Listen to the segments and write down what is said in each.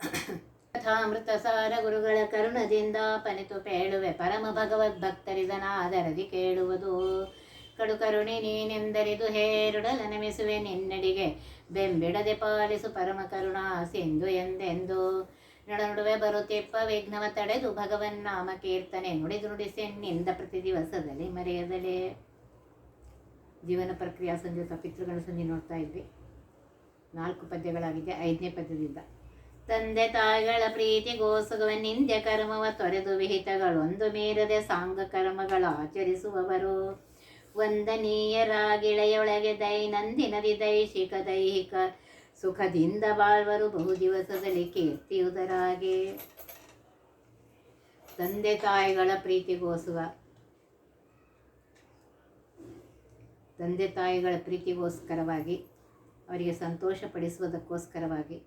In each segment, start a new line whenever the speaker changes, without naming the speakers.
ಕಥಾಮೃತ ಸಾರ ಗುರುಗಳ ಕರುಣದಿಂದ ಪನಿತು ಪೇಳುವೆ. ಪರಮ ಭಗವದ್ ಭಕ್ತರಿದನಾದರದಿ ಕೇಳುವುದು. ಕಡು ಕರುಣೆ ನೀನೆಂದರಿದು ಹೇರುಡಲ ನಮಿಸುವೆ ನಿನ್ನಡಿಗೆ. ಬೆಂಬಿಡದೆ ಪಾಲಿಸು ಪರಮ ಕರುಣಾ ಸಿಂಧು ಎಂದೆಂದು. ನಡುವೆ ಬರುತ್ತಿಪ್ಪ ವಿಘ್ನವ ತಡೆದು ಭಗವನ್ ನಾಮ ಕೀರ್ತನೆ. ನುಡಿದು ನುಡಿಸೆನ್ನಿಂದ ಪ್ರತಿ ದಿವಸದಲ್ಲಿ ಮರೆಯದಲೇ. ಜೀವನ ಪ್ರಕ್ರಿಯಾ ಸಂಜೆ ಪಿತೃಗಳ ಸಂಧಿ ನೋಡ್ತಾ ಇದ್ವಿ. ನಾಲ್ಕು ಪದ್ಯಗಳಾಗಿದೆ ಐದನೇ ಪದ್ಯದಿಂದ. ತಂದೆ ತಾಯಿಗಳ ಪ್ರೀತಿಗೋಸುಗುವ ನಿಂದ್ಯ ಕರ್ಮವ ತೊರೆದು ವಿಹಿತಗಳೊಂದು ಮೀರದೆ ಸಾಂಗ ಕರ್ಮಗಳ ಆಚರಿಸುವವರು. ವಂದನೀಯರಾಗಿಳೆಯೊಳಗೆ ದೈನಂದಿನದಿ ದೈಶಿಕ ದೈಹಿಕ ಸುಖದಿಂದ ಬಾಳ್ವರು ಬಹು ದಿವಸದಲ್ಲಿ ಕೀರ್ತಿಯುದರಾಗೆ ತಂದೆ ತಾಯಿಗಳ ಪ್ರೀತಿಗೋಸುವ ತಂದೆ ತಾಯಿಗಳ ಪ್ರೀತಿಗೋಸ್ಕರವಾಗಿ ಅವರಿಗೆ ಸಂತೋಷಪಡಿಸುವುದಕ್ಕೋಸ್ಕರವಾಗಿ.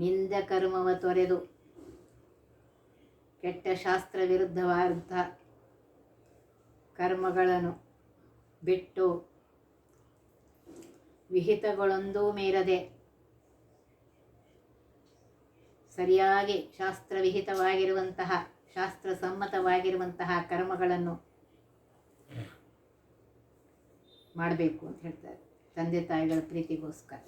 ನಿಂದ ಕರ್ಮವ ತೊರೆದು. ಕೆಟ್ಟ ಶಾಸ್ತ್ರ ವಿರುದ್ಧವಾದಂಥ ಕರ್ಮಗಳನ್ನು ಬಿಟ್ಟು ವಿಹಿತಗಳೊಂದೂ ಮೀರದೆ ಸರಿಯಾಗಿ ಶಾಸ್ತ್ರವಿಹಿತವಾಗಿರುವಂತಹ, ಶಾಸ್ತ್ರಸಮ್ಮತವಾಗಿರುವಂತಹ ಕರ್ಮಗಳನ್ನು ಮಾಡಬೇಕು ಅಂತ ಹೇಳ್ತಾರೆ ತಂದೆ ತಾಯಿಗಳ ಪ್ರೀತಿಗೋಸ್ಕರ.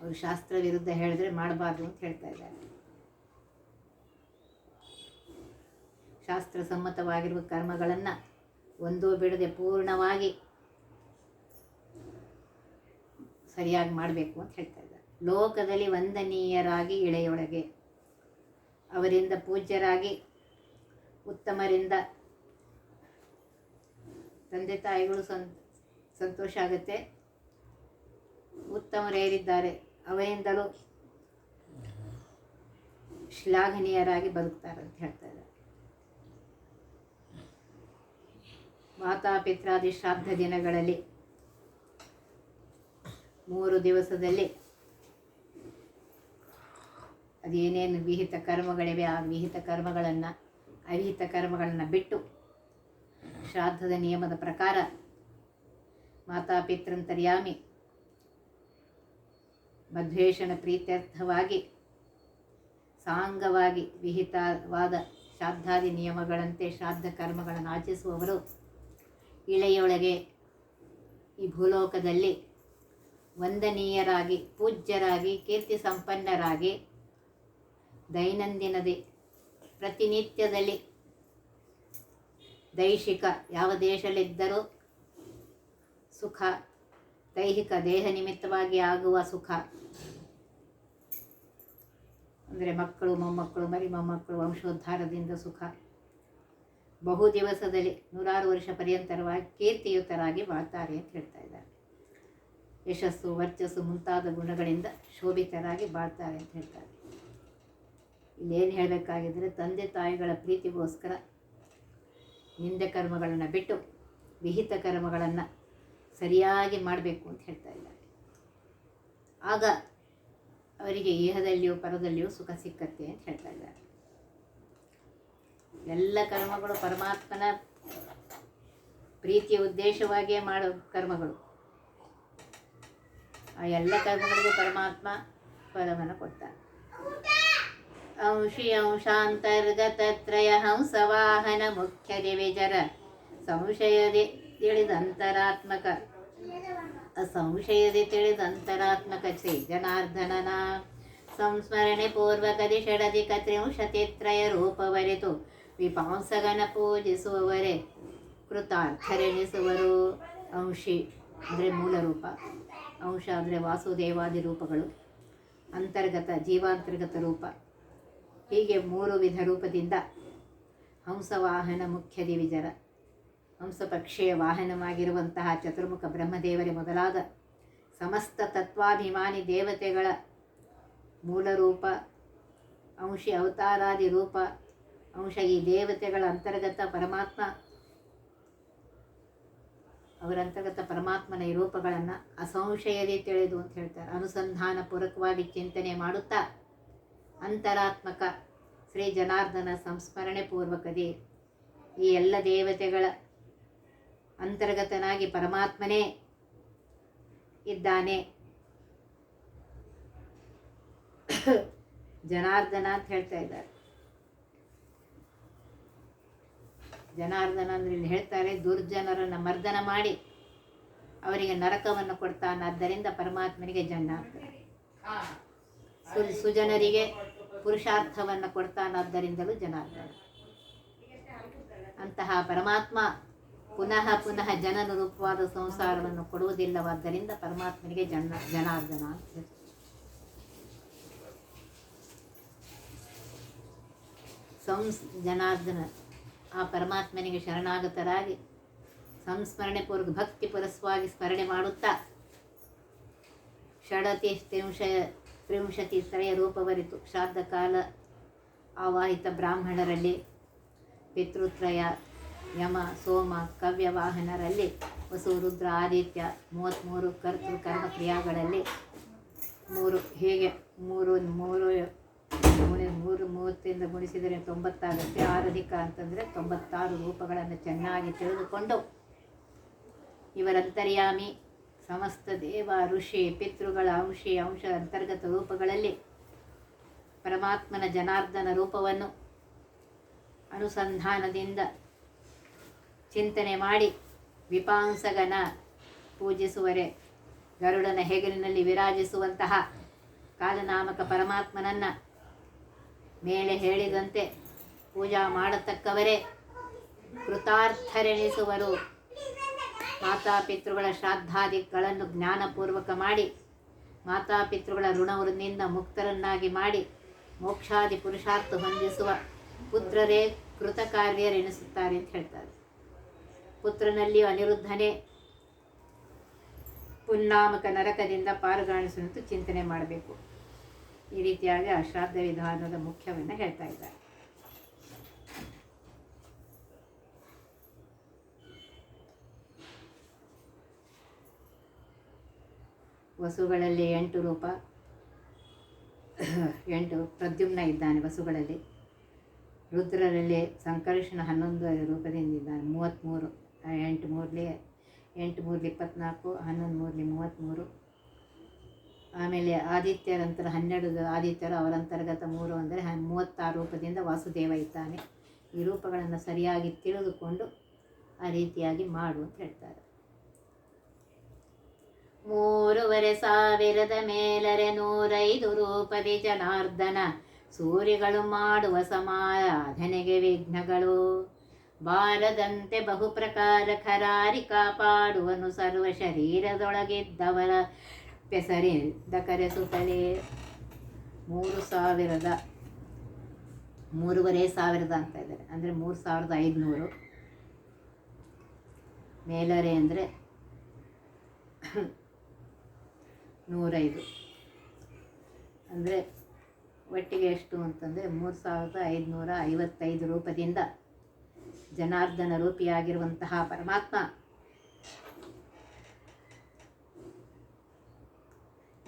ಅವರು ಶಾಸ್ತ್ರ ವಿರುದ್ಧ ಹೇಳಿದ್ರೆ ಮಾಡಬಾರ್ದು ಅಂತ ಹೇಳ್ತಾ ಇದ್ದಾರೆ. ಶಾಸ್ತ್ರ ಸಮ್ಮತವಾಗಿರುವ ಕರ್ಮಗಳನ್ನು ಒಂದೂ ಬಿಡದೆ ಪೂರ್ಣವಾಗಿ ಸರಿಯಾಗಿ ಮಾಡಬೇಕು ಅಂತ ಹೇಳ್ತಾ ಇದ್ದಾರೆ. ಲೋಕದಲ್ಲಿ ವಂದನೀಯರಾಗಿ ಇಳೆಯೊಳಗೆ ಅವರಿಂದ ಪೂಜ್ಯರಾಗಿ ಉತ್ತಮರಿಂದ ತಂದೆ ತಾಯಿಗಳು ಸಂತೋಷ ಆಗುತ್ತೆ. ಉತ್ತಮರು ಅವರಿಂದಲೂ ಶ್ಲಾಘನೀಯರಾಗಿ ಬದುಕ್ತಾರೆ ಅಂತ ಹೇಳ್ತಾ ಇದ್ದಾರೆ. ಮಾತಾಪಿತ್ರಾದಿ ಶ್ರಾದ್ದ ದಿನಗಳಲ್ಲಿ ಮೂರು ದಿವಸದಲ್ಲಿ ಅದೇನೇನು ವಿಹಿತ ಕರ್ಮಗಳಿವೆ, ಆ ವಿಹಿತ ಕರ್ಮಗಳನ್ನು, ಅವಿಹಿತ ಕರ್ಮಗಳನ್ನು ಬಿಟ್ಟು ಶ್ರಾದ್ದದ ನಿಯಮದ ಪ್ರಕಾರ ಮಾತಾಪಿತೃಂತರ್ಯಾಮಿ ಮಧ್ವೇಷಣ ಪ್ರೀತ್ಯರ್ಥವಾಗಿ, ಸಾಂಗವಾಗಿ ವಿಹಿತವಾದ ಶ್ರಾದ್ದಾದಿ ನಿಯಮಗಳಂತೆ ಶ್ರಾದ್ದ ಕರ್ಮಗಳನ್ನು ಆಚರಿಸುವವರು. ಇಳೆಯೊಳಗೆ ಈ ಭೂಲೋಕದಲ್ಲಿ ವಂದನೀಯರಾಗಿ, ಪೂಜ್ಯರಾಗಿ ಕೀರ್ತಿ ಸಂಪನ್ನರಾಗಿ ದೈನಂದಿನದಿ ಪ್ರತಿನಿತ್ಯದಲ್ಲಿ ದೈಹಿಕ ಯಾವ ದೇಶದಲ್ಲಿದ್ದರೂ ಸುಖ, ದೈಹಿಕ ದೇಹ ನಿಮಿತ್ತವಾಗಿ ಆಗುವ ಸುಖ ಅಂದರೆ ಮಕ್ಕಳು, ಮೊಮ್ಮಕ್ಕಳು, ಮರಿ ಮೊಮ್ಮಕ್ಕಳು, ವಂಶೋದ್ಧಾರದಿಂದ ಸುಖ. ಬಹು ದಿವಸದಲ್ಲಿ ನೂರಾರು ವರ್ಷ ಪರ್ಯಂತರವಾಗಿ ಕೀರ್ತಿಯುತರಾಗಿ ಬಾಳ್ತಾರೆ ಅಂತ ಹೇಳ್ತಾ ಇದ್ದಾರೆ. ಯಶಸ್ಸು, ವರ್ಚಸ್ಸು ಮುಂತಾದ ಗುಣಗಳಿಂದ ಶೋಭಿತರಾಗಿ ಬಾಳ್ತಾರೆ ಅಂತ ಹೇಳ್ತಾರೆ ಇಲ್ಲೇನು ಹೇಳಬೇಕಾಗಿದ್ದರೆ ತಂದೆ ತಾಯಿಗಳ ಪ್ರೀತಿಗೋಸ್ಕರ ನಿಂದೆ ಕರ್ಮಗಳನ್ನು ಬಿಟ್ಟು ವಿಹಿತ ಕರ್ಮಗಳನ್ನು ಸರಿಯಾಗಿ ಮಾಡಬೇಕು ಅಂತ ಹೇಳ್ತಾ ಇದ್ದಾರೆ. ಆಗ ಅವರಿಗೆ ಇಹದಲ್ಲಿಯೂ ಪರದಲ್ಲಿಯೂ ಸುಖ ಸಿಕ್ಕತ್ತೆ ಅಂತ ಹೇಳ್ತಾ ಇದ್ದಾರೆ. ಎಲ್ಲ ಕರ್ಮಗಳು ಪರಮಾತ್ಮನ ಪ್ರೀತಿಯ ಉದ್ದೇಶವಾಗಿಯೇ ಮಾಡೋ ಕರ್ಮಗಳು. ಆ ಎಲ್ಲ ಕರ್ಮಗಳಿಗೂ ಪರಮಾತ್ಮ ಫಲವನ್ನು ಕೊಡ್ತಾನೆ. ಅಂಶಿ ಅಂಶಾಂತರ್ಗತತ್ರಯ ಹಂಸವಾಹನ ಮುಖ್ಯ ದಿವಿಜರ ಸಂಶಯದಿ ತಿಳಿದಂತರಾತ್ಮಕ ಅಸಂಶಯದಿ ತಿಳಿದಂತರಾತ್ಮಕ ಶ್ರೀ ಜನಾರ್ದನನ. ಸಂಸ್ಮರಣೆ ಪೂರ್ವಕದಿ ಷಡಧಿಕ ತ್ರಿಂಶತಿತ್ರಯ ರೂಪವರಿತು. ವಿಪಾಂಸಗನ ಪೂಜಿಸುವವರೇ ಕೃತಾರ್ಥರೆನಿಸುವರು. ಅಂಶಿ ಅಂದರೆ ಮೂಲ ರೂಪ. ಅಂಶ ಅಂದರೆ ವಾಸುದೇವಾದಿ ರೂಪಗಳು. ಅಂತರ್ಗತ ಜೀವಾಂತರ್ಗತ ರೂಪ. ಹೀಗೆ ಮೂರು ವಿಧ ರೂಪದಿಂದ ಹಂಸವಾಹನ ಮುಖ್ಯ ದಿವಿಜರ ಹಂಸಪಕ್ಷಿಯ ವಾಹನವಾಗಿರುವಂತಹ ಚತುರ್ಮುಖ ಬ್ರಹ್ಮದೇವರೇ ಮೊದಲಾದ ಸಮಸ್ತ ತತ್ವಾಭಿಮಾನಿ ದೇವತೆಗಳ ಮೂಲರೂಪ, ಅಂಶಿ ಅವತಾರಾದಿ ರೂಪ, ಅಂಶ ಈ ದೇವತೆಗಳ ಅಂತರ್ಗತ ಪರಮಾತ್ಮ, ಅವರ ಅಂತರ್ಗತ ಪರಮಾತ್ಮನ ಈ ರೂಪಗಳನ್ನು ಅಸಂಶಯದಿ ತಿಳಿದು ಅಂತ ಹೇಳ್ತಾರೆ. ಅನುಸಂಧಾನ ಪೂರ್ವಕವಾಗಿ ಚಿಂತನೆ ಮಾಡುತ್ತಾ ಅಂತರಾತ್ಮಕ ಶ್ರೀ ಜನಾರ್ದನ ಸಂಸ್ಮರಣೆ ಪೂರ್ವಕದೇ ಈ ಎಲ್ಲ ದೇವತೆಗಳ ಅಂತರ್ಗತನಾಗಿ ಪರಮಾತ್ಮನೇ ಇದ್ದಾನೆ. ಜನಾರ್ದನ ಅಂತ ಹೇಳ್ತಾ ಇದ್ದಾರೆ. ಜನಾರ್ದನ ಅಂದ್ರೆ ಇಲ್ಲಿ ಹೇಳ್ತಾರೆ ದುರ್ಜನರನ್ನು ಮರ್ದನ ಮಾಡಿ ಅವರಿಗೆ ನರಕವನ್ನು ಕೊಡ್ತಾನಾದ್ದರಿಂದ ಪರಮಾತ್ಮನಿಗೆ ಜನಾರ್ದನ ಸು- ಸುಜನರಿಗೆ ಪುರುಷಾರ್ಥವನ್ನು ಕೊಡ್ತಾನಾದ್ದರಿಂದಲೂ ಜನಾರ್ದನ. ಅಂತಹ ಪರಮಾತ್ಮ ಪುನಃ ಪುನಃ ಜನನ ರೂಪವಾದ ಸಂಸಾರವನ್ನು ಕೊಡುವುದಿಲ್ಲವಾದ್ದರಿಂದ ಪರಮಾತ್ಮನಿಗೆ ಜನ, ಜನಾರ್ದನ ಅಂತ. ಸಂಸ್, ಜನಾರ್ದನ ಆ ಪರಮಾತ್ಮನಿಗೆ ಶರಣಾಗತರಾಗಿ ಸಂಸ್ಮರಣೆ ಪೂರ್ವಕ, ಭಕ್ತಿ ಪುರಸ್ವಾಗಿ ಸ್ಮರಣೆ ಮಾಡುತ್ತಾ ಷಡತಿ ತ್ರಿಂಶ, ತ್ರಿಂಶತಿ ತ್ರಯ ರೂಪವರಿತು ಶ್ರಾದ್ದ ಕಾಲ ಆವಾಹಿತ ಬ್ರಾಹ್ಮಣರಲ್ಲಿ ಪಿತೃತ್ರಯ ಯಮ, ಸೋಮ ಕವ್ಯವಾಹನರಲ್ಲಿ ವಸು, ರುದ್ರ, ಆದಿತ್ಯ ಮೂವತ್ತ್ಮೂರು ಕರ್ತೃ ಕರ್ಮ ಕ್ರಿಯಾಗಳಲ್ಲಿ ಮೂರು. ಹೇಗೆ? ಮೂರು ಮೂರು ಗುಣಿ ಮೂರು ಮೂವತ್ತಿಂದ ಗುಣಿಸಿದರೆ ತೊಂಬತ್ತಾಗುತ್ತೆ. ಆರಧಿಕ ಅಂತಂದರೆ ತೊಂಬತ್ತಾರು ರೂಪಗಳನ್ನು ಚೆನ್ನಾಗಿ ತಿಳಿದುಕೊಂಡು ಇವರಂತರ್ಯಾಮಿ ಸಮಸ್ತ ದೇವ, ಋಷಿ, ಪಿತೃಗಳ ಅಂಶಿ, ಅಂಶ ಅಂತರ್ಗತ ರೂಪಗಳಲ್ಲಿ ಪರಮಾತ್ಮನ ಜನಾರ್ದನ ರೂಪವನ್ನು ಅನುಸಂಧಾನದಿಂದ ಚಿಂತನೆ ಮಾಡಿ ವಿಪಾಂಸಗನ ಪೂಜಿಸುವರೆ. ಗರುಡನ ಹೆಗಲಿನಲ್ಲಿ ವಿರಾಜಿಸುವಂತಹ ಕಾಲನಾಮಕ ಪರಮಾತ್ಮನನ್ನು ಮೇಲೆ ಹೇಳಿದಂತೆ ಪೂಜಾ ಮಾಡತಕ್ಕವರೇ ಕೃತಾರ್ಥರೆನಿಸುವರು. ಮಾತಾಪಿತೃಗಳ ಶ್ರಾದ್ದಾದಿಗಳನ್ನು ಜ್ಞಾನಪೂರ್ವಕ ಮಾಡಿ, ಮಾತಾಪಿತೃಗಳ ಋಣವೃದ್ಧಿಯಿಂದ ಮುಕ್ತರನ್ನಾಗಿ ಮಾಡಿ, ಮೋಕ್ಷಾದಿ ಪುರುಷಾರ್ಥ ಹೊಂದಿಸುವ ಪುತ್ರರೇ ಕೃತಕಾರ್ಯರೆನಿಸುತ್ತಾರೆ ಅಂತ ಹೇಳ್ತಾರೆ. ಪುತ್ರನಲ್ಲಿಯೂ ಅನಿರುದ್ಧನೇ. ಪುನ್ನಾಮಕ ನರಕದಿಂದ ಪಾರುಗಾಣಿಸುವಂತೆ ಚಿಂತನೆ ಮಾಡಬೇಕು. ಈ ರೀತಿಯಾಗಿ ಆ ಶ್ರಾದ್ದ ವಿಧಾನದ ಮುಖ್ಯವನ್ನು ಹೇಳ್ತಾ ಇದ್ದಾರೆ. ವಸುಗಳಲ್ಲಿ ಎಂಟು ರೂಪ. ಎಂಟು ಪ್ರದ್ಯುಮ್ನ ಇದ್ದಾನೆ ವಸುಗಳಲ್ಲಿ. ರುದ್ರರಲ್ಲಿ ಸಂಕರ್ಷಣ ಹನ್ನೊಂದು ರೂಪದಿಂದ ಇದ್ದಾನೆ. ಮೂವತ್ತ್ಮೂರು ಎಂಟು ಮೂರಲಿ ಎಂಟು ಮೂರಲಿ ಇಪ್ಪತ್ನಾಲ್ಕು, ಹನ್ನೊಂದು ಮೂರಲಿ ಮೂವತ್ತ್ಮೂರು. ಆಮೇಲೆ ಆದಿತ್ಯರ ನಂತರ ಹನ್ನೆರಡು ಆದಿತ್ಯರು ಅವರ ಅಂತರ್ಗತ ಮೂರು ಅಂದರೆ ಹ ಮೂವತ್ತಾರು ರೂಪದಿಂದ ವಾಸುದೇವ ಇದ್ದಾನೆ. ಈ ರೂಪಗಳನ್ನು ಸರಿಯಾಗಿ ತಿಳಿದುಕೊಂಡು ಆ ರೀತಿಯಾಗಿ ಮಾಡು ಅಂತ ಹೇಳ್ತಾರೆ. ಮೂರುವರೆ ಸಾವಿರದ ಮೇಲರೆ ನೂರೈದು ರೂಪದಿ ಜನಾರ್ದನ, ಸೂರ್ಯಗಳು ಮಾಡುವ ಸಮಾರಾಧನೆಗೆ ವಿಘ್ನಗಳು. ಬಾರದಂತೆ ಬಹು ಪ್ರಕಾರ ಖರಾರಿ ಕಾಪಾಡುವನು ಸರ್ವ ಶರೀರದೊಳಗಿದ್ದವರ ಪೆಸರಿಂದ ಕರೆಸುತ್ತಲೇ. ಮೂರು ಸಾವಿರದ, ಮೂರುವರೆ ಸಾವಿರದ ಅಂತ ಇದ್ದಾರೆ. ಅಂದರೆ ಮೂರು ಸಾವಿರದ ಐದುನೂರು. ಮೇಲರೆ ಅಂದರೆ ನೂರೈದು. ಅಂದರೆ ಒಟ್ಟಿಗೆ ಎಷ್ಟು ಅಂತಂದರೆ ಮೂರು ಸಾವಿರದ ಐದುನೂರ ಐವತ್ತೈದು ರೂಪದಿಂದ ಜನಾರ್ದನ ರೂಪಿಯಾಗಿರುವಂತಹ ಪರಮಾತ್ಮ.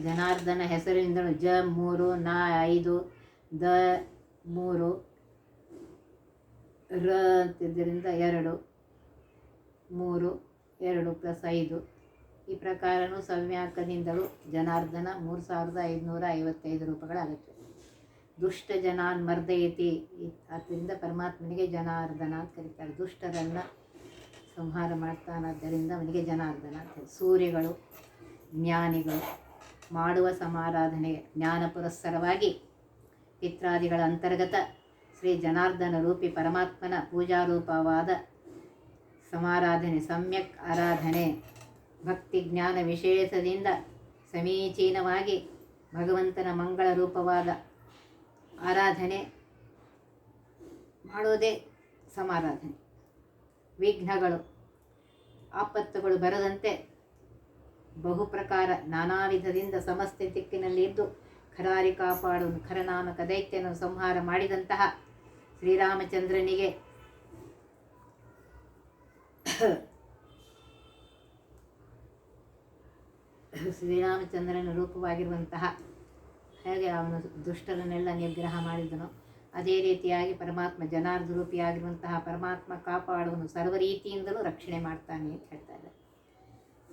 ಜನಾರ್ದನ ಹೆಸರಿನಿಂದಲೂ ಜ ಮೂರು, ನ ಐದು, ದ ಮೂರು, ರ ಅಂತಿದ್ದರಿಂದ ಎರಡು, ಮೂರು, ಎರಡು ಪ್ಲಸ್ ಐದು. ಈ ಪ್ರಕಾರನೂ ಸವ್ಯಾಕದಿಂದಲೂ ಜನಾರ್ದನ ಮೂರು ಸಾವಿರದ ಐದುನೂರ ಐವತ್ತೈದು ರೂಪಗಳಾಗುತ್ತೆ. ದುಷ್ಟ ಜನಾನ್ ಮರ್ದಯತಿ ಆದ್ದರಿಂದ ಪರಮಾತ್ಮನಿಗೆ ಜನಾರ್ದನ ಅಂತ ಕರೀತಾರೆ. ದುಷ್ಟರನ್ನು ಸಂಹಾರ ಮಾಡ್ತಾನಾದ್ದರಿಂದ ಅವನಿಗೆ ಜನಾರ್ದನ ಅಂತ. ಸೂರ್ಯಗಳು, ಜ್ಞಾನಿಗಳು ಮಾಡುವ ಸಮಾರಾಧನೆ ಜ್ಞಾನ ಪುರಸ್ಸರವಾಗಿ ಪಿತ್ರಾದಿಗಳ ಅಂತರ್ಗತ ಶ್ರೀ ಜನಾರ್ದನ ರೂಪಿ ಪರಮಾತ್ಮನ ಪೂಜಾರೂಪವಾದ ಸಮಾರಾಧನೆ, ಸಮ್ಯಕ್ ಆರಾಧನೆ, ಭಕ್ತಿ ಜ್ಞಾನ ವಿಶೇಷದಿಂದ ಸಮೀಚೀನವಾಗಿ ಭಗವಂತನ ಮಂಗಳ ರೂಪವಾದ ಆರಾಧನೆ ಮಾಡೋದೇ ಸಮಾರಾಧನೆ. ವಿಘ್ನಗಳು, ಆಪತ್ತುಗಳು ಬರದಂತೆ ಬಹು ಪ್ರಕಾರ ನಾನಾ ವಿಧದಿಂದ ಸಮಸ್ತೆ ದಿಕ್ಕಿನಲ್ಲಿ ಇದ್ದು ಖರಾರಿ ಕಾಪಾಡುವ ಖರನಾಮಕ ದೈತ್ಯನ ಸಂಹಾರ ಮಾಡಿದಂತಹ ಶ್ರೀರಾಮಚಂದ್ರನಿಗೆ ಶ್ರೀರಾಮಚಂದ್ರನ ರೂಪವಾಗಿರುವಂತಹ ಹೇಗೆ ಅವನು ದುಷ್ಟರನ್ನೆಲ್ಲ ನಿಗ್ರಹ ಮಾಡಿದನು, ಅದೇ ರೀತಿಯಾಗಿ ಪರಮಾತ್ಮ ಜನಾರ್ದ ರೂಪಿಯಾಗಿರುವಂತಹ ಪರಮಾತ್ಮ ಕಾಪಾಡುವನು ಸರ್ವ ರೀತಿಯಿಂದಲೂ ರಕ್ಷಣೆ ಮಾಡ್ತಾನೆ ಅಂತ ಹೇಳ್ತಾ ಇದ್ದಾರೆ.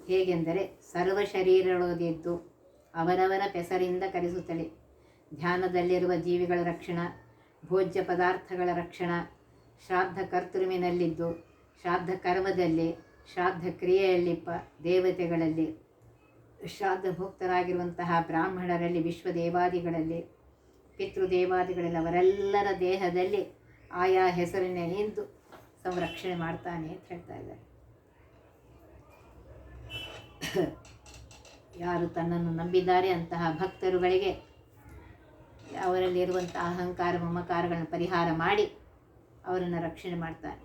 ಹೇಗೆಂದರೆ, ಸರ್ವ ಶರೀರಗಳೊದಿದ್ದು ಅವರವರ ಪೆಸರಿಂದ ಕರೆಸುತ್ತಳೆ ಧ್ಯಾನದಲ್ಲಿರುವ ಜೀವಿಗಳ ರಕ್ಷಣಾ, ಭೋಜ್ಯ ಪದಾರ್ಥಗಳ ರಕ್ಷಣಾ ಶ್ರಾದ್ದ ಕರ್ತೃವಿನಲ್ಲಿದ್ದು ಶ್ರಾದ್ದ ಕರ್ಮದಲ್ಲಿ ಶ್ರಾದ್ದ ಕ್ರಿಯೆಯಲ್ಲಿ ಪ ದೇವತೆಗಳಲ್ಲಿ ಶ್ರಾದ್ದ ಭಕ್ತರಾಗಿರುವಂತಹ ಬ್ರಾಹ್ಮಣರಲ್ಲಿ ವಿಶ್ವ ದೇವಾದಿಗಳಲ್ಲಿ ಪಿತೃದೇವಾದಿಗಳಲ್ಲಿ ಅವರೆಲ್ಲರ ದೇಹದಲ್ಲಿ ಆಯಾ ಹೆಸರಿನ ನಿಂತು ಸಂರಕ್ಷಣೆ ಮಾಡ್ತಾನೆ ಅಂತ ಹೇಳ್ತಾ ಇದ್ದಾರೆ. ಯಾರು ತನ್ನನ್ನು ನಂಬಿದ್ದಾರೆ ಅಂತಹ ಭಕ್ತರುಗಳಿಗೆ ಅವರಲ್ಲಿರುವಂಥ ಅಹಂಕಾರ, ಮಮಕಾರಗಳನ್ನು ಪರಿಹಾರ ಮಾಡಿ ಅವರನ್ನು ರಕ್ಷಣೆ ಮಾಡ್ತಾನೆ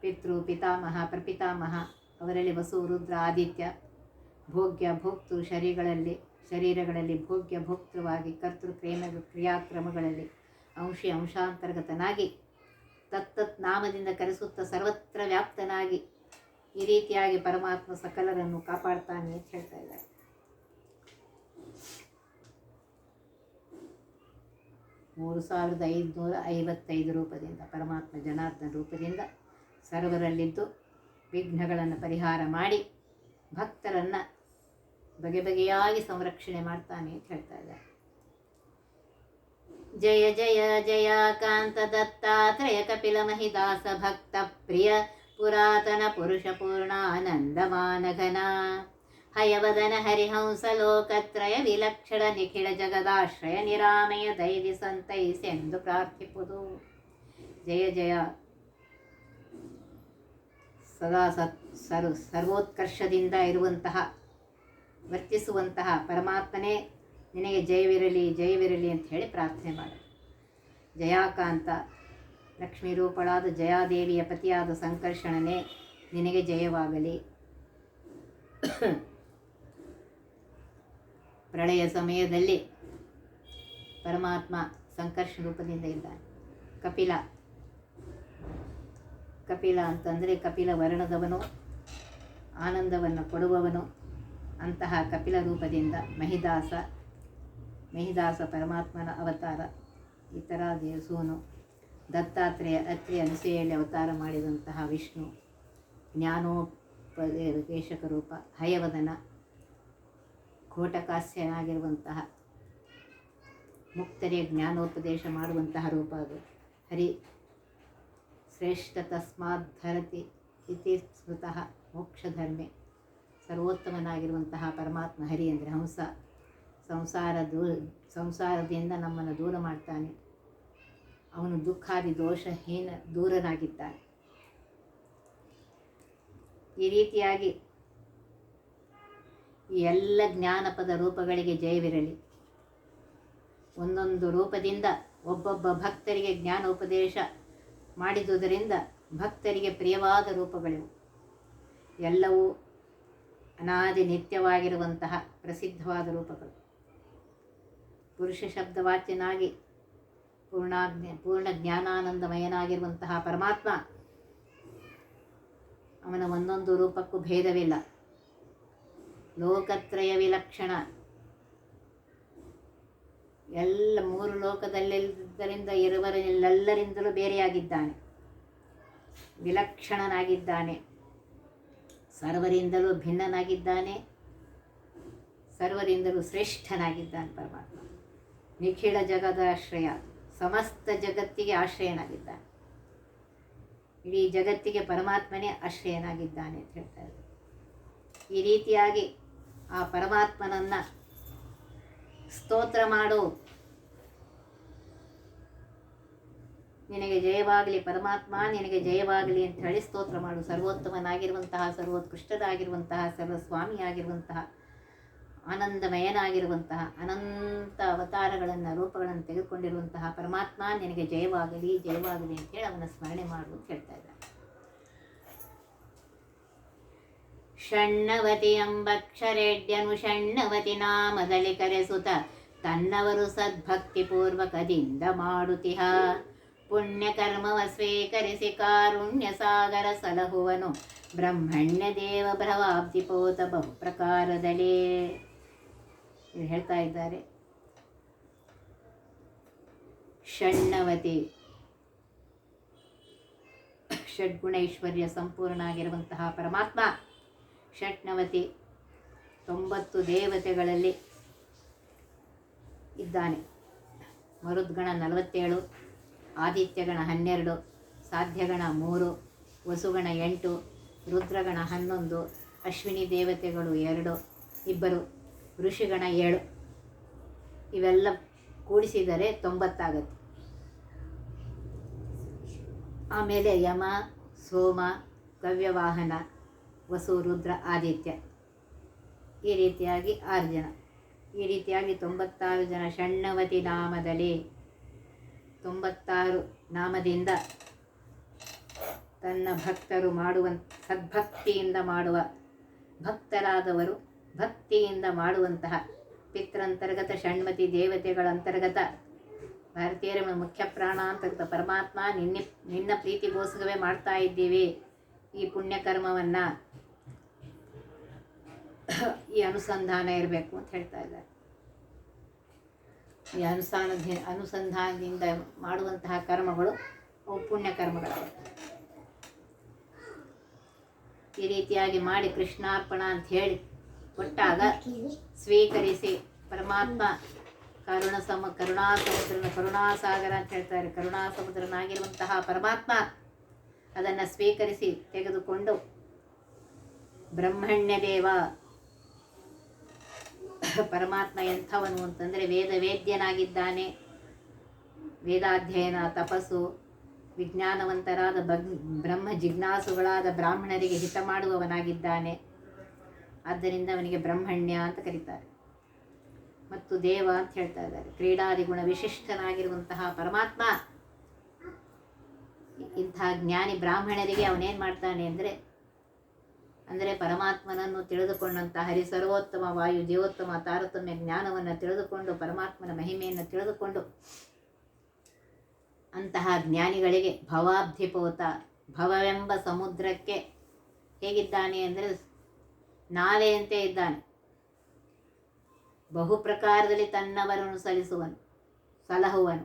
ಪಿತೃ, ಪಿತಾಮಹ, ಪ್ರಪಿತಾಮಹ, ಅವರಲ್ಲಿ ವಸು, ರುದ್ರ, ಆದಿತ್ಯ ಭೋಗ್ಯ ಭೋಕ್ತೃ ಶರೀರಗಳಲ್ಲಿ ಶರೀರಗಳಲ್ಲಿ ಭೋಗ್ಯ ಭೋಕ್ತೃವಾಗಿ ಕರ್ತೃ ಕ್ರೇಮ ಕ್ರಿಯಾಕ್ರಮಗಳಲ್ಲಿ ಅಂಶಿ ಅಂಶಾಂತರ್ಗತನಾಗಿ ತತ್ತತ್ ನಾಮದಿಂದ ಕರೆಸುತ್ತಾ ಸರ್ವತ್ರ ವ್ಯಾಪ್ತನಾಗಿ ಈ ರೀತಿಯಾಗಿ ಪರಮಾತ್ಮ ಸಕಲರನ್ನು ಕಾಪಾಡ್ತಾನೆ ಅಂತ ಹೇಳ್ತಾ ಇದ್ದಾರೆ. ಮೂರು ಸಾವಿರದ ಐದುನೂರ ಐವತ್ತೈದು ರೂಪದಿಂದ ಪರಮಾತ್ಮ ಜನಾರ್ದನ ರೂಪದಿಂದ ಸರ್ವರಲ್ಲಿದ್ದು ವಿಘ್ನಗಳನ್ನು ಪರಿಹಾರ ಮಾಡಿ ಭಕ್ತರನ್ನು ಬಗೆ ಬಗೆಯಾಗಿ ಸಂರಕ್ಷಣೆ ಮಾಡ್ತಾನೆ ಅಂತ ಹೇಳ್ತಾ ಇದ್ದಾರೆ. ಜಯ ಜಯ ಜಯ ಕಾಂತ ದತ್ತಾತ್ರೇಯ ಕಪಿಲ ಮಹಿದಾಸ ಭಕ್ತ ಪ್ರಿಯ ಪುರಾತನ ಪುರುಷ ಪೂರ್ಣಾನಂದಮಾನ ಘನ ಹಯವದನ ಹರಿಹಂಸ ಲೋಕತ್ರಯ ವಿಲಕ್ಷಣ ನಿಖಿಳ ಜಗದಾಶ್ರಯ ನಿರಾಮಯ ದೈವಿ ಸಂತೈಸೆಂದು ಪ್ರಾರ್ಥಿಪುದು. ಜಯ ಜಯ. ಸದಾ ಸತ್ ಸರ್ವ ಸರ್ವೋತ್ಕರ್ಷದಿಂದ ಇರುವಂತಹ ವರ್ತಿಸುವಂತಹ ಪರಮಾತ್ಮನೇ ನಿನಗೆ ಜಯವಿರಲಿ ಜಯವಿರಲಿ ಅಂತ ಹೇಳಿ ಪ್ರಾರ್ಥನೆ ಮಾಡು. ಜಯಾಕಾಂತ, ಲಕ್ಷ್ಮೀ ರೂಪಳಾದ ಜಯಾದೇವಿಯ ಪತಿಯಾದ ಸಂಕರ್ಷಣನೇ ನಿನಗೆ ಜಯವಾಗಲಿ. ಪ್ರಳಯ ಸಮಯದಲ್ಲಿ ಪರಮಾತ್ಮ ಸಂಕರ್ಷ ರೂಪದಿಂದ ಇದ್ದಾನೆ. ಕಪಿಲ ಕಪಿಲ ಅಂತಂದರೆ ಕಪಿಲ ವರ್ಣದವನು, ಆನಂದವನ್ನು ಕೊಡುವವನು. ಅಂತಹ ಕಪಿಲ ರೂಪದಿಂದ ಮಹಿದಾಸ ಮಹಿದಾಸ ಪರಮಾತ್ಮನ ಅವತಾರ ಇತರ ದೇವಸೂನು ದತ್ತಾತ್ರೇಯ ಅತ್ರಿ ಅನುಸೆಯಲ್ಲಿ ಅವತಾರ ಮಾಡಿದಂತಹ ವಿಷ್ಣು, ಜ್ಞಾನೋಪದೇಶಕ ರೂಪ, ಹಯವದನ, ಘೋಟಕಾಸ್ಯನಾಗಿರುವಂತಹ ಮುಕ್ತರಿಗೆ ಜ್ಞಾನೋಪದೇಶ ಮಾಡುವಂತಹ ರೂಪ ಅದು. ಹರಿ, ಶ್ರೇಷ್ಠ ತಸ್ಮಾತ್ ಧರತಿ ಇತಿ ಸ್ಮೃತಃ ಮೋಕ್ಷಧರ್ಮೆ. ಸರ್ವೋತ್ತಮನಾಗಿರುವಂತಹ ಪರಮಾತ್ಮ ಹರಿ ಅಂದರೆ ಹಂಸ. ಸಂಸಾರ ದೂರ ಸಂಸಾರದಿಂದ ನಮ್ಮನ್ನು ದೂರ ಮಾಡ್ತಾನೆ. ಅವನು ದುಃಖಾದಿ ದೋಷಹೀನ ದೂರನಾಗಿದ್ದಾನೆ. ಈ ರೀತಿಯಾಗಿ ಈ ಎಲ್ಲ ಜ್ಞಾನಪದ ರೂಪಗಳಿಗೆ ಜಯವಿರಲಿ. ಒಂದೊಂದು ರೂಪದಿಂದ ಒಬ್ಬೊಬ್ಬ ಭಕ್ತರಿಗೆ ಜ್ಞಾನೋಪದೇಶ ಮಾಡಿದುದರಿಂದ ಭಕ್ತರಿಗೆ ಪ್ರಿಯವಾದ ರೂಪಗಳಿವು. ಎಲ್ಲವೂ ಅನಾದಿ ನಿತ್ಯವಾಗಿರುವಂತಹ ಪ್ರಸಿದ್ಧವಾದ ರೂಪಗಳು. ಪುರುಷ ಶಬ್ದವಾಚ್ಯನಾಗಿ ಪೂರ್ಣಾಜ್ಞ, ಪೂರ್ಣ ಜ್ಞಾನಾನಂದಮಯನಾಗಿರುವಂತಹ ಪರಮಾತ್ಮ ಅವನ ಒಂದೊಂದು ರೂಪಕ್ಕೂ ಭೇದವಿಲ್ಲ. ಲೋಕತ್ರಯ ವಿಲಕ್ಷಣ. ಎಲ್ಲ ಮೂರು ಲೋಕದಲ್ಲೆಲ್ಲರಿಂದ ಇರುವರೆಲ್ಲರಿಂದಲೂ ಬೇರೆಯಾಗಿದ್ದಾನೆ. ವಿಲಕ್ಷಣನಾಗಿದ್ದಾನೆ. ಸರ್ವರಿಂದಲೂ ಭಿನ್ನನಾಗಿದ್ದಾನೆ, ಸರ್ವರಿಂದಲೂ ಶ್ರೇಷ್ಠನಾಗಿದ್ದಾನೆ ಪರಮಾತ್ಮ. ನಿಖಿಳ ಜಗದ ಆಶ್ರಯ ಸಮಸ್ತ ಜಗತ್ತಿಗೆ ಆಶ್ರಯನಾಗಿದ್ದಾನೆ. ಇಡೀ ಜಗತ್ತಿಗೆ ಪರಮಾತ್ಮನೇ ಆಶ್ರಯನಾಗಿದ್ದಾನೆ ಅಂತ ಹೇಳ್ತಾರೆ ಈ ರೀತಿಯಾಗಿ ಆ ಪರಮಾತ್ಮನನ್ನು ಸ್ತೋತ್ರ ಮಾಡು ನಿನಗೆ ಜಯವಾಗಲಿ, ಪರಮಾತ್ಮ ನಿನಗೆ ಜಯವಾಗಲಿ ಅಂತ ಹೇಳಿ ಸ್ತೋತ್ರ ಮಾಡು. ಸರ್ವೋತ್ತಮನಾಗಿರುವಂತಹ, ಸರ್ವೋತ್ಕೃಷ್ಟದಾಗಿರುವಂತಹ, ಸರ್ವಸ್ವಾಮಿಯಾಗಿರುವಂತಹ, ಆನಂದಮಯನಾಗಿರುವಂತಹ, ಅನಂತ ಅವತಾರಗಳನ್ನು, ರೂಪಗಳನ್ನು ತೆಗೆದುಕೊಂಡಿರುವಂತಹ ಪರಮಾತ್ಮ ನಿನಗೆ ಜಯವಾಗಲಿ ಜಯವಾಗಲಿ ಅಂತೇಳಿ ಅವನ ಸ್ಮರಣೆ ಮಾಡು ಅಂತ ಹೇಳ್ತಾ ಇದ್ದಾರೆ. ಷಣ್ಣವತಿ ಎಂಬಕ್ಷರೆಡ್ಯನು ಷಣ್ಣವತಿ ನಾಮದಲ್ಲಿ ಕರೆಸುತ್ತ, ತನ್ನವರು ಸದ್ಭಕ್ತಿಪೂರ್ವಕದಿಂದ ಮಾಡುತ್ತಿಹ ಪುಣ್ಯಕರ್ಮವ ಸ್ವೀಕರಿಸಿ ಕಾರುಣ್ಯ ಸಾಗರ ಸಲಹುವನು. ಬ್ರಹ್ಮಣ್ಯ ದೇವ ಭ್ರವಾಬ್ಧಿಪೋತ ಬಹು ಪ್ರಕಾರದಲ್ಲಿ ಇದು ಹೇಳ್ತಾ ಇದ್ದಾರೆ. ಷಣ್ಣವತಿ. ಷಡ್ಗುಣೈಶ್ವರ್ಯ ಸಂಪೂರ್ಣ ಆಗಿರುವಂತಹ ಪರಮಾತ್ಮ. ಷಟ್ನವತಿ. ತೊಂಬತ್ತು ದೇವತೆಗಳಲ್ಲಿ ಇದ್ದಾನೆ. ಮರುದ್ಗಣ ನಲವತ್ತೇಳು. ಆದಿತ್ಯಗಣ ಹನ್ನೆರಡು, ಸಾಧ್ಯಗಣ ಮೂರು, ವಸುಗಣ ಎಂಟು, ರುದ್ರಗಣ ಹನ್ನೊಂದು, ಅಶ್ವಿನಿ ದೇವತೆಗಳು ಎರಡು, ಇಬ್ಬರು ಋಷಿಗಣ ಏಳು. ಇವೆಲ್ಲ ಕೂಡಿಸಿದರೆ ತೊಂಬತ್ತಾಗತ್ತೆ. ಆಮೇಲೆ ಯಮ, ಸೋಮ ಕವ್ಯವಾಹನ ವಸು, ರುದ್ರ, ಆದಿತ್ಯ. ಈ ರೀತಿಯಾಗಿ ಆರು ಜನ. ಈ ರೀತಿಯಾಗಿ ತೊಂಬತ್ತಾರು ಜನ ಷಣ್ಣವತಿ ನಾಮದಲ್ಲಿ ತೊಂಬತ್ತಾರು ನಾಮದಿಂದ ತನ್ನ ಭಕ್ತರು ಮಾಡುವ ಸದ್ಭಕ್ತಿಯಿಂದ ಮಾಡುವ ಭಕ್ತರಾದವರು ಭಕ್ತಿಯಿಂದ ಮಾಡುವಂತಹ ಪಿತ್ರಂತರ್ಗತ ಷಣ್ಮತಿ ದೇವತೆಗಳ ಅಂತರ್ಗತ ಭಾರತೀಯರ ಮುಖ್ಯ ಪ್ರಾಣ ಅಂತರ್ಗತ ಪರಮಾತ್ಮ ನಿನ್ನೆ ನಿನ್ನ ಪ್ರೀತಿಗೋಸ್ಕರವೇ ಮಾಡ್ತಾ ಇದ್ದೀವಿ ಈ ಪುಣ್ಯಕರ್ಮವನ್ನು ಈ ಅನುಸಂಧಾನ ಇರಬೇಕು ಅಂತ ಹೇಳ್ತಾ ಇದ್ದಾರೆ. ಈ ಅನುಸಾನ ಅನುಸಂಧಾನದಿಂದ ಮಾಡುವಂತಹ ಕರ್ಮಗಳು ಅವು ಪುಣ್ಯ ಕರ್ಮಗಳು. ಈ ರೀತಿಯಾಗಿ ಮಾಡಿ ಕೃಷ್ಣಾರ್ಪಣ ಅಂತ ಹೇಳಿ ಕೊಟ್ಟಾಗ ಸ್ವೀಕರಿಸಿ ಪರಮಾತ್ಮ ಕರುಣ ಸಮ ಕರುಣಾ ಸಮುದ್ರನ ಕರುಣಾಸಾಗರ ಅಂತ ಹೇಳ್ತಾರೆ. ಕರುಣಾ ಸಮುದ್ರನಾಗಿರುವಂತಹ ಪರಮಾತ್ಮ ಅದನ್ನು ಸ್ವೀಕರಿಸಿ ತೆಗೆದುಕೊಂಡು ಬ್ರಹ್ಮಣ್ಯ ದೇವ ಪರಮಾತ್ಮ ಎಂಥವನು ಅಂತಂದರೆ ವೇದ ವೇದ್ಯನಾಗಿದ್ದಾನೆ. ವೇದಾಧ್ಯಯನ, ತಪಸ್ಸು, ವಿಜ್ಞಾನವಂತರಾದ ಬಗ್ ಬ್ರಹ್ಮ ಜಿಜ್ಞಾಸುಗಳಾದ ಬ್ರಾಹ್ಮಣರಿಗೆ ಹಿತ ಮಾಡುವವನಾಗಿದ್ದಾನೆ. ಆದ್ದರಿಂದ ಅವನಿಗೆ ಬ್ರಹ್ಮಣ್ಯ ಅಂತ ಕರೀತಾರೆ. ಮತ್ತು ದೇವ ಅಂತ ಹೇಳ್ತಾ ಇದ್ದಾರೆ. ಕ್ರೀಡಾದಿ ಗುಣ ವಿಶಿಷ್ಟನಾಗಿರುವಂತಹ ಪರಮಾತ್ಮ. ಇಂತಹ ಜ್ಞಾನಿ ಬ್ರಾಹ್ಮಣರಿಗೆ ಅವನೇನು ಮಾಡ್ತಾನೆ ಅಂದರೆ ಅಂದರೆ ಪರಮಾತ್ಮನನ್ನು ತಿಳಿದುಕೊಂಡಂತಹ ಹರಿ ಸರ್ವೋತ್ತಮ ವಾಯು, ಜೀವೋತ್ತಮ, ತಾರತಮ್ಯ ಜ್ಞಾನವನ್ನು ತಿಳಿದುಕೊಂಡು, ಪರಮಾತ್ಮನ ಮಹಿಮೆಯನ್ನು ತಿಳಿದುಕೊಂಡು ಅಂತಹ ಜ್ಞಾನಿಗಳಿಗೆ ಭವಾಬ್ಧಿಪೋತ, ಭವವೆಂಬ ಸಮುದ್ರಕ್ಕೆ ಹೇಗಿದ್ದಾನೆ ಅಂದರೆ ನಾಲೆಯಂತೆ ಇದ್ದಾನೆ. ಬಹು ಪ್ರಕಾರದಲ್ಲಿ ತನ್ನವರನ್ನು ಸಲ್ಲಿಸುವನು ಸಲಹುವನು.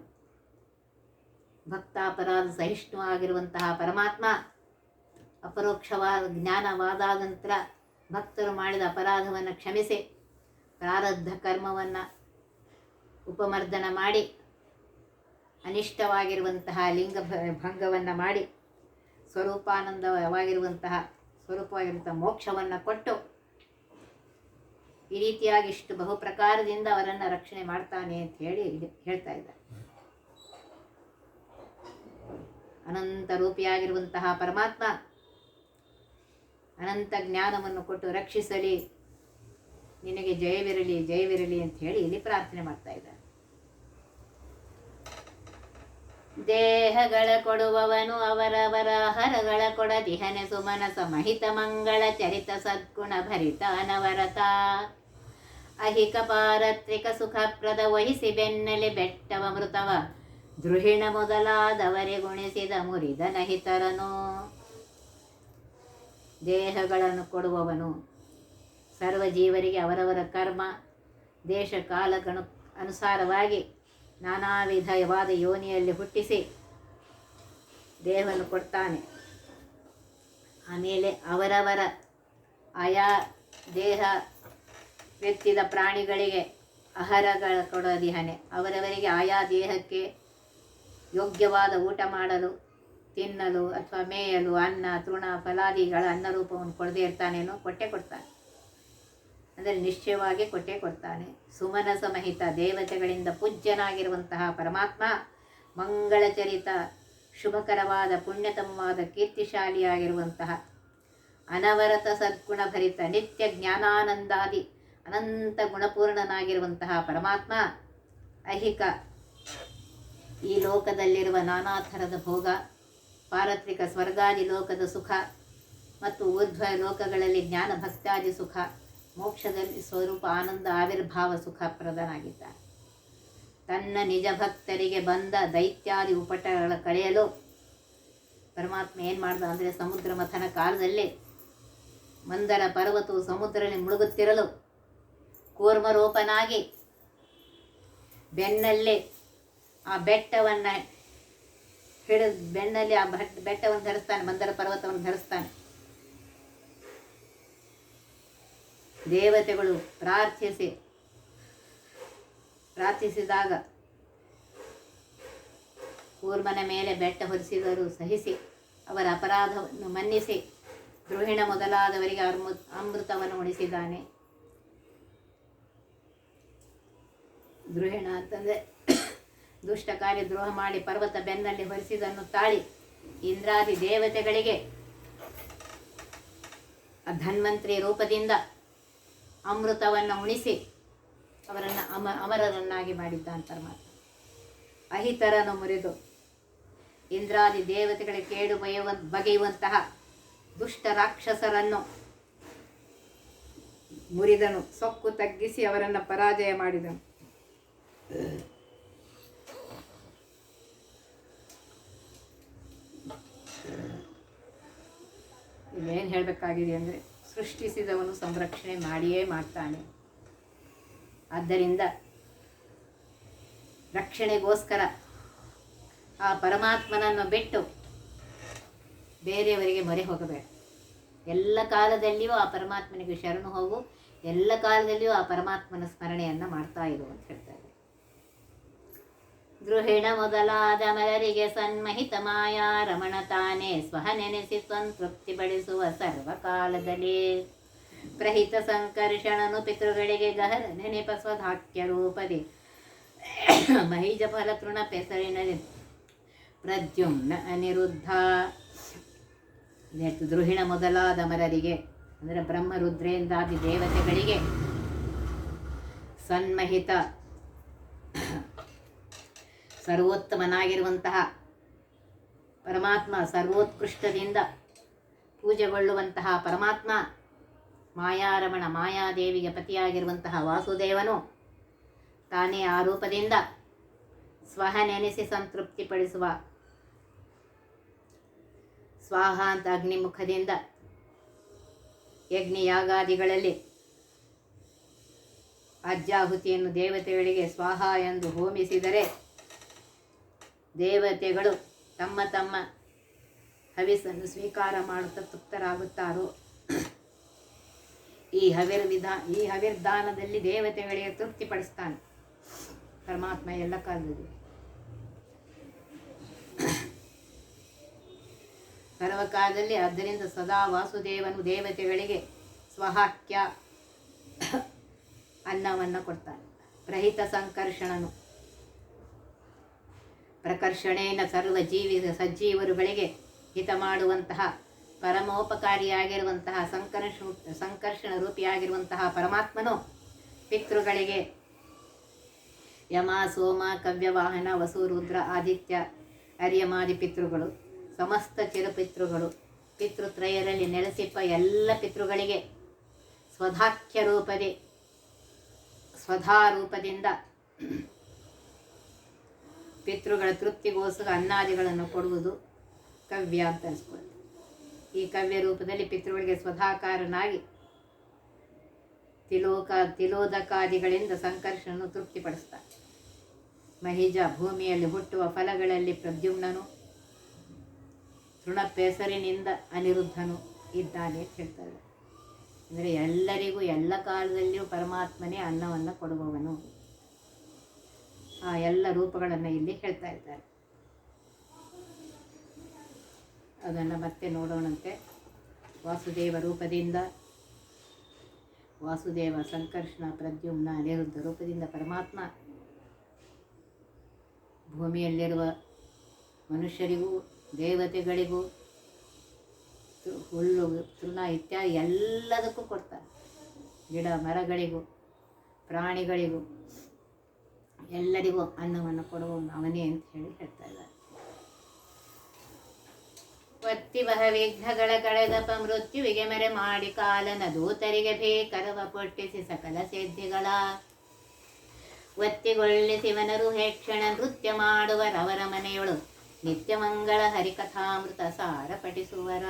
ಭಕ್ತಾಪರಾಧ ಸಹಿಷ್ಣುವಾಗಿರುವಂತಹ ಪರಮಾತ್ಮ ಅಪರೋಕ್ಷವಾದ ಜ್ಞಾನವಾದ ನಂತರ ಭಕ್ತರು ಮಾಡಿದ ಅಪರಾಧವನ್ನು ಕ್ಷಮಿಸಿ, ಪ್ರಾರಬ್ಧ ಕರ್ಮವನ್ನು ಉಪಮರ್ದನ ಮಾಡಿ, ಅನಿಷ್ಟವಾಗಿರುವಂತಹ ಲಿಂಗ ಭಂಗವನ್ನು ಮಾಡಿ, ಸ್ವರೂಪಾನಂದವಾಗಿರುವಂತಹ ಸ್ವರೂಪವಾಗಿರುವಂಥ ಮೋಕ್ಷವನ್ನು ಕೊಟ್ಟು, ಈ ರೀತಿಯಾಗಿ ಇಷ್ಟು ಬಹು ಪ್ರಕಾರದಿಂದ ಅವರನ್ನು ರಕ್ಷಣೆ ಮಾಡ್ತಾನೆ ಅಂತ ಹೇಳಿ ಹೇಳ್ತಾ ಇದ್ದಾರೆ. ಅನಂತ ರೂಪಿಯಾಗಿರುವಂತಹ ಪರಮಾತ್ಮ ಅನಂತ ಜ್ಞಾನವನ್ನು ಕೊಟ್ಟು ರಕ್ಷಿಸಲಿ. ನಿನಗೆ ಜಯವಿರಲಿ ಜಯವಿರಲಿ ಅಂತ ಹೇಳಿ ಇಲ್ಲಿ ಪ್ರಾರ್ಥನೆ ಮಾಡ್ತಾ ಇದ್ದಾರೆ. ದೇಹಗಳ ಕೊಡುವವನು ಅವರವರ ಹರಗಳ ಕೊಡದಿಹನೆ ಸುಮನಸ ಮಹಿತ ಮಂಗಳ ಚರಿತ ಸದ್ಗುಣ ಭರಿತ ಅನವರತ ಅಹಿಕ ಪಾರತ್ರಿಕ ಸುಖಪ್ರದ ವಹಿಸಿ ಬೆನ್ನಲೆ ಬೆಟ್ಟವ ಮೃತವ. ದೃಹಿಣ ಮೊದಲಾದವರೆ ಗುಣಿಸಿದ ಮುರಿದ ನಹಿತರನು. ದೇಹಗಳನ್ನು ಕೊಡುವವನು. ಸರ್ವಜೀವರಿಗೆ ಅವರವರ ಕರ್ಮ, ದೇಶ ಕಾಲಗಣು ಅನುಸಾರವಾಗಿ ನಾನಾ ವಿಧವಾದ ಯೋನಿಯಲ್ಲಿ ಹುಟ್ಟಿಸಿ ದೇಹವನ್ನು ಕೊಡ್ತಾನೆ. ಆಮೇಲೆ ಅವರವರ ಆಯಾ ದೇಹ ವ್ಯಕ್ತಿದ ಪ್ರಾಣಿಗಳಿಗೆ ಆಹಾರಗಳ ಕೊಡೋದಿಹನೆ. ಅವರವರಿಗೆ ಆಯಾ ದೇಹಕ್ಕೆ ಯೋಗ್ಯವಾದ ಊಟ ಮಾಡಲು ತಿನ್ನಲು ಅಥವಾ ಮೇಯಲು ಅನ್ನ, ತೃಣ, ಫಲಾದಿಗಳ ಅನ್ನ ರೂಪವನ್ನು ಕೊಡದೇ ಇರ್ತಾನೇನೋ ಕೊಟ್ಟೆ ಕೊಡ್ತಾನೆ. ಅಂದರೆ ನಿಶ್ಚಯವಾಗಿ ಕೊಟ್ಟೆ ಕೊಡ್ತಾನೆ. ಸುಮನ ಸಮಹಿತ ದೇವತೆಗಳಿಂದ ಪೂಜ್ಯನಾಗಿರುವಂತಹ ಪರಮಾತ್ಮ ಮಂಗಳಚರಿತ, ಶುಭಕರವಾದ, ಪುಣ್ಯತಮವಾದ, ಕೀರ್ತಿಶಾಲಿಯಾಗಿರುವಂತಹ ಅನವರತ ಸದ್ಗುಣ ಭರಿತ ನಿತ್ಯ ಜ್ಞಾನಾನಂದಾದಿ, ಅನಂತ ಗುಣಪೂರ್ಣನಾಗಿರುವಂತಹ ಪರಮಾತ್ಮ ಅಹಿಕ ಈ ಲೋಕದಲ್ಲಿರುವ ನಾನಾ ಥರದ ಭೋಗ. ಪಾರತ್ರಿಕ ಸ್ವರ್ಗಾದಿ ಲೋಕದ ಸುಖ ಮತ್ತು ಊರ್ಧ್ವ ಲೋಕಗಳಲ್ಲಿ ಜ್ಞಾನ ಭಕ್ತಾದಿ ಸುಖ, ಮೋಕ್ಷದಲ್ಲಿ ಸ್ವರೂಪ ಆನಂದ ಆವಿರ್ಭಾವ ಸುಖಪ್ರದನಾಗಿದ್ದಾನೆ ತನ್ನ ನಿಜ ಭಕ್ತರಿಗೆ ಬಂದ ದೈತ್ಯಾದಿ ಉಪಟಗಳ ಕಳೆಯಲು ಪರಮಾತ್ಮ ಏನು ಮಾಡ್ದ ಅಂದರೆ ಸಮುದ್ರ ಮಥನ ಕಾಲದಲ್ಲಿ ಮಂದರ ಪರ್ವತವು ಸಮುದ್ರದಲ್ಲಿ ಮುಳುಗುತ್ತಿರಲು ಕೂರ್ಮರೂಪನಾಗಿ ಬೆನ್ನಲ್ಲೇ ಆ ಬೆಟ್ಟವನ್ನು ಹಿಡಿದು ಬೆನ್ನಲ್ಲಿ ಆ ಬೆಟ್ಟವನ್ನು ಧರಿಸ್ತಾನೆ ಮಂದರ ಪರ್ವತವನ್ನು ಧರಿಸ್ತಾನೆ. ದೇವತೆಗಳು ಪ್ರಾರ್ಥಿಸಿ, ಪ್ರಾರ್ಥಿಸಿದಾಗ ಕೂರ್ಮನ ಮೇಲೆ ಬೆಟ್ಟ ಹೊರಿಸಿದರೂ ಸಹಿಸಿ, ಅವರ ಅಪರಾಧವನ್ನು ಮನ್ನಿಸಿ, ದ್ರೋಹಿಣ ಮೊದಲಾದವರಿಗೆ ಅಮೃ, ಅಮೃತವನ್ನು ಉಣಿಸಿದ್ದಾನೆ. ದ್ರೋಹಿಣ ಅಂತಂದರೆ ದುಷ್ಟ ಕಾರ್ಯ ದ್ರೋಹ ಮಾಡಿ ಪರ್ವತ ಬೆನ್ನಲ್ಲಿ ಹೊರಿಸಿದನ್ನು ತಾಳಿ ಇಂದ್ರಾದಿ ದೇವತೆಗಳಿಗೆ. ಧನ್ವಂತ್ರಿ ರೂಪದಿಂದ ಅಮೃತವನ್ನು ಉಣಿಸಿ ಅವರನ್ನು ಅಮ ಅಮರರನ್ನಾಗಿ ಮಾಡಿದ್ದ ಅಂತ ಮಾತು. ಅಹಿತರನ್ನು ಮುರಿದು ಇಂದ್ರಾದಿ ದೇವತೆಗಳಿಗೆ ಕೇಡು ಬಯವ, ಬಗೆಯುವಂತಹ ದುಷ್ಟ ರಾಕ್ಷಸರನ್ನು ಮುರಿದನು. ಸೊಕ್ಕು ತಗ್ಗಿಸಿ ಅವರನ್ನು ಪರಾಜಯ ಮಾಡಿದನು ಇಲ್ಲೇನು ಹೇಳಬೇಕಾಗಿದೆ ಅಂದರೆ ಸೃಷ್ಟಿಸಿದವನು ಸಂರಕ್ಷಣೆ ಮಾಡಿಯೇ ಮಾಡ್ತಾನೆ. ಆದ್ದರಿಂದ ರಕ್ಷಣೆಗೋಸ್ಕರ ಆ ಪರಮಾತ್ಮನನ್ನು ಬಿಟ್ಟು ಬೇರೆಯವರಿಗೆ ಮೊರೆ ಹೋಗಬೇಡ. ಎಲ್ಲ ಕಾಲದಲ್ಲಿಯೂ ಆ ಪರಮಾತ್ಮನಿಗೆ ಶರಣು ಹೋಗು, ಎಲ್ಲ ಕಾಲದಲ್ಲಿಯೂ ಆ ಪರಮಾತ್ಮನ ಸ್ಮರಣೆಯನ್ನು ಮಾಡ್ತಾ ಇರು ಅಂತ ಹೇಳ್ತಾರೆ. ಗೃಹಿಣ ಮೊದಲಾದ ಮಲರಿಗೆ ಸನ್ಮಹಿತ ಮಾಯಾ ರಮಣ ತಾನೇ ಸ್ವಹ ನೆನೆಸಿ ಸಂತೃಪ್ತಿ ಪಡಿಸುವ ಸರ್ವಕಾಲದಲ್ಲಿ ಪ್ರಹಿತ ಸಂಕರ್ಷಣನು ಪಿತೃಗಳಿಗೆ ಗಹನ ನೆನೆಪ ಸ್ವಧಾಕ್ಯ ರೂಪದಿ. ಮಹಿಜ ಫಲ ತೃಣ ಪೆಸರಿನಲ್ಲಿ ಪ್ರದ್ಯುಮ್ನ ಅನಿರುದ್ಧ. ದ್ರೋಹಿಣ ಮೊದಲಾದ ಮರರಿಗೆ, ಅಂದರೆ ಬ್ರಹ್ಮ ರುದ್ರೇಂದ್ರಾದಿ ದೇವತೆಗಳಿಗೆ ಸನ್ಮಹಿತ ಸರ್ವೋತ್ತಮನಾಗಿರುವಂತಹ ಪರಮಾತ್ಮ ಸರ್ವೋತ್ಕೃಷ್ಟದಿಂದ ಪೂಜೆಗೊಳ್ಳುವಂತಹ ಪರಮಾತ್ಮ ಮಾಯಾರಮಣ ಮಾಯಾದೇವಿಗೆ ಪತಿಯಾಗಿರುವಂತಹ ವಾಸುದೇವನು ತಾನೇ ಆ ರೂಪದಿಂದ ಸ್ವಹ ನೆನೆಸಿ ಸಂತೃಪ್ತಿಪಡಿಸುವ ಸ್ವಾಹ ಅಂತ ಅಗ್ನಿಮುಖದಿಂದ ಯಜ್ಞಯಾಗಾದಿಗಳಲ್ಲಿ ಅಜ್ಜಾಹುತಿಯನ್ನು ದೇವತೆಗಳಿಗೆ ಸ್ವಾಹ ಎಂದು ಹೋಮಿಸಿದರೆ ದೇವತೆಗಳು ತಮ್ಮ ತಮ್ಮ ಹವಿಸನ್ನು ಸ್ವೀಕಾರ ಮಾಡುತ್ತಾ ತೃಪ್ತರಾಗುತ್ತಾರೋ? ಈ ಹವಿರ್ ವಿಧಾ, ಈ ಹವಿರ್ದಾನದಲ್ಲಿ ದೇವತೆಗಳಿಗೆ ತೃಪ್ತಿಪಡಿಸ್ತಾನೆ. ಪರಮಾತ್ಮ ಎಲ್ಲ ಕಾಲದಲ್ಲಿ. ಸರ್ವಕಾಲದಲ್ಲಿ ಆದ್ದರಿಂದ ಸದಾ ವಾಸುದೇವನು ದೇವತೆಗಳಿಗೆ ಸ್ವಹಾಕ್ಯ ಅನ್ನವನ್ನು ಕೊಡ್ತಾನೆ. ರಹಿತ ಸಂಕರ್ಷಣನು. ಪ್ರಕರ್ಷಣೇನ ಸರ್ವ ಜೀವಿ ಸಜ್ಜೀವರುಗಳಿಗೆ ಹಿತ ಮಾಡುವಂತಹ ಪರಮೋಪಕಾರಿಯಾಗಿರುವಂತಹ ಸಂಕರ್ಷ ಸಂಕರ್ಷಣ ರೂಪಿಯಾಗಿರುವಂತಹ ಪರಮಾತ್ಮನು ಪಿತೃಗಳಿಗೆ ಯಮ, ಸೋಮ ಕವ್ಯವಾಹನ ವಸು, ರುದ್ರ, ಆದಿತ್ಯ ಅರ್ಯಮಾದಿ ಪಿತೃಗಳು, ಸಮಸ್ತ ಚಿರಪಿತೃಗಳು ಪಿತೃತ್ರಯರಲ್ಲಿ ನೆಲೆಸಿಪ್ಪ ಎಲ್ಲ ಪಿತೃಗಳಿಗೆ ಸ್ವಧಾಖ್ಯ ರೂಪದಿ ಸ್ವಧಾ ರೂಪದಿಂದ ಪಿತೃಗಳ ತೃಪ್ತಿಗೋಸ್ಕರ ಅನ್ನಾದಿಗಳನ್ನು ಕೊಡುವುದು ಕವ್ಯ ಅಂತ ಅನಿಸ್ಕೊಳ್ಳುತ್ತೆ ಈ ಕವ್ಯ ರೂಪದಲ್ಲಿ ಪಿತೃಗಳಿಗೆ ಸ್ವಧಾಕಾರನಾಗಿ ತಿಲೋಕ, ತಿಲೋದಕಾದಿಗಳಿಂದ ಸಂಕರ್ಷಣನು ತೃಪ್ತಿಪಡಿಸ್ತಾರೆ. ಮಹಿಜ ಭೂಮಿಯಲ್ಲಿ ಹುಟ್ಟುವ ಫಲಗಳಲ್ಲಿ ಪ್ರದ್ಯುಮ್ನನು, ತೃಣಪೆಸರಿನಿಂದ ಅನಿರುದ್ಧನು ಇದ್ದಾನೆ ಅಂತ ಹೇಳ್ತಾರೆ. ಅಂದರೆ ಎಲ್ಲರಿಗೂ, ಎಲ್ಲ ಕಾಲದಲ್ಲಿಯೂ ಪರಮಾತ್ಮನೇ ಅನ್ನವನ್ನು ಕೊಡುವವನು. ಆ ಎಲ್ಲ ರೂಪಗಳನ್ನು ಇಲ್ಲಿ ಹೇಳ್ತಾ ಇದ್ದಾರೆ. ಅದನ್ನು ಮತ್ತೆ ನೋಡೋಣಂತೆ. ವಾಸುದೇವ ರೂಪದಿಂದ, ವಾಸುದೇವ ಸಂಕರ್ಷಣ, ಪ್ರದ್ಯುಮ್ನ, ಅನಿರುದ್ಧ ರೂಪದಿಂದ ಪರಮಾತ್ಮ ಭೂಮಿಯಲ್ಲಿರುವ ಮನುಷ್ಯರಿಗೂ, ದೇವತೆಗಳಿಗೂ ಹುಲ್ಲು, ತೃಣ ಇತ್ಯಾದಿ ಎಲ್ಲದಕ್ಕೂ ಕೊಡ್ತಾರೆ. ಗಿಡ ಮರಗಳಿಗೂ, ಪ್ರಾಣಿಗಳಿಗೂ. ಎಲ್ಲರಿಗೂ ಅನ್ನವನ್ನು ಕೊಡುವ ಅವನೇ ಅಂತ ಹೇಳಿ ಹೇಳ್ತಾ ಇದ್ದಾರೆ. ಒತ್ತಿ ಬಹ ವಿಘ್ನಗಳ ಕಳೆದಪ ಮೃತ್ಯುವಿಗೆ ಮೆರೆ ಮಾಡಿ ಕಾಲನ ದೂತರಿಗೆ ಭೇಕರವ ಪೊಟ್ಟಿಸಿ ಸಕಲ ಸಿದ್ಧಿಗಳ. ಒತ್ತಿಗೊಳ್ಳಿಸಿವನರು ಹೇಕ್ಷಣ ನೃತ್ಯ ಮಾಡುವರವರ ಮನೆಯೊಳು ನಿತ್ಯಮಂಗಳ ಹರಿಕಥಾಮೃತ ಸಾರ ಪಠಿಸುವರ